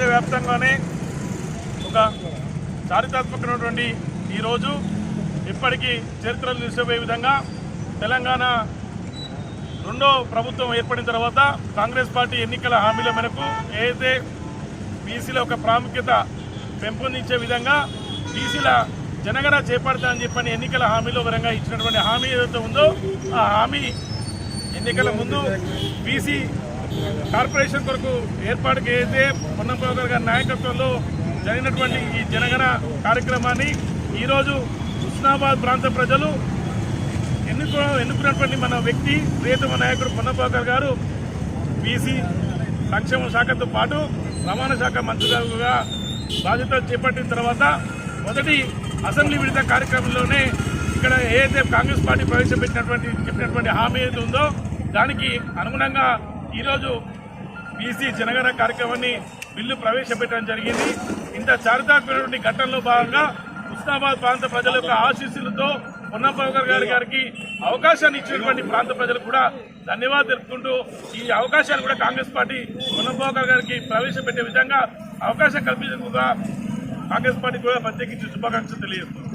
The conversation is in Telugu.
దేశవ్యాప్తంగానే ఒక చారిత్రాత్మకమైనటువంటి ఈరోజు ఇప్పటికీ చరిత్రలు నిలిచిపోయే విధంగా తెలంగాణ రెండో ప్రభుత్వం ఏర్పడిన తర్వాత కాంగ్రెస్ పార్టీ ఎన్నికల హామీల మేరకు ఏదైతే బీసీల ఒక ప్రాముఖ్యత పెంపొందించే విధంగా బీసీల జనగణ చేపడతామని చెప్పని ఎన్నికల హామీలో విధంగా ఇచ్చినటువంటి హామీ ఏదైతే ఉందో ఆ హామీ ఎన్నికల ముందు బీసీ కార్పొరేషన్ కొరకు ఏర్పాటుకి అయితే పొన్నంబాబు గారి నాయకత్వంలో జరిగినటువంటి ఈ జనగణ కార్యక్రమాన్ని ఈరోజు హుస్నాబాద్ ప్రాంత ప్రజలు ఎన్నుకో ఎన్నుకున్నటువంటి మన వ్యక్తి ప్రియతమ నాయకుడు పొన్నపాకర్ గారు బీసీ సంక్షేమ శాఖతో పాటు రవాణా శాఖ మంత్రిగా బాధ్యతలు చేపట్టిన తర్వాత మొదటి అసెంబ్లీ విడత కార్యక్రమంలోనే ఇక్కడ ఏదైతే కాంగ్రెస్ పార్టీ ప్రవేశపెట్టినటువంటి చెప్పినటువంటి హామీ ఏది ఉందో దానికి అనుగుణంగా ఈరోజు బీసీ జనగణ కార్యక్రమాన్ని బిల్లు ప్రవేశపెట్టడం జరిగింది. ఇంత చారిత్రాత్మకమైనటువంటి ఘటనలో భాగంగా హుస్నాబాద్ ప్రాంత ప్రజల యొక్క ఆశీస్సులతో పొన్నంబాబు గారి గారికి అవకాశాన్ని ఇచ్చినటువంటి ప్రాంత ప్రజలు కూడా ధన్యవాదాలు తెలుపుకుంటూ ఈ అవకాశాన్ని కూడా కాంగ్రెస్ పార్టీ పొన్నంబాబు గారికి ప్రవేశపెట్టే విధంగా అవకాశం కల్పించేందుకు కాంగ్రెస్ పార్టీ కూడా ప్రత్యేకించి శుభాకాంక్షలు తెలియజేస్తుంది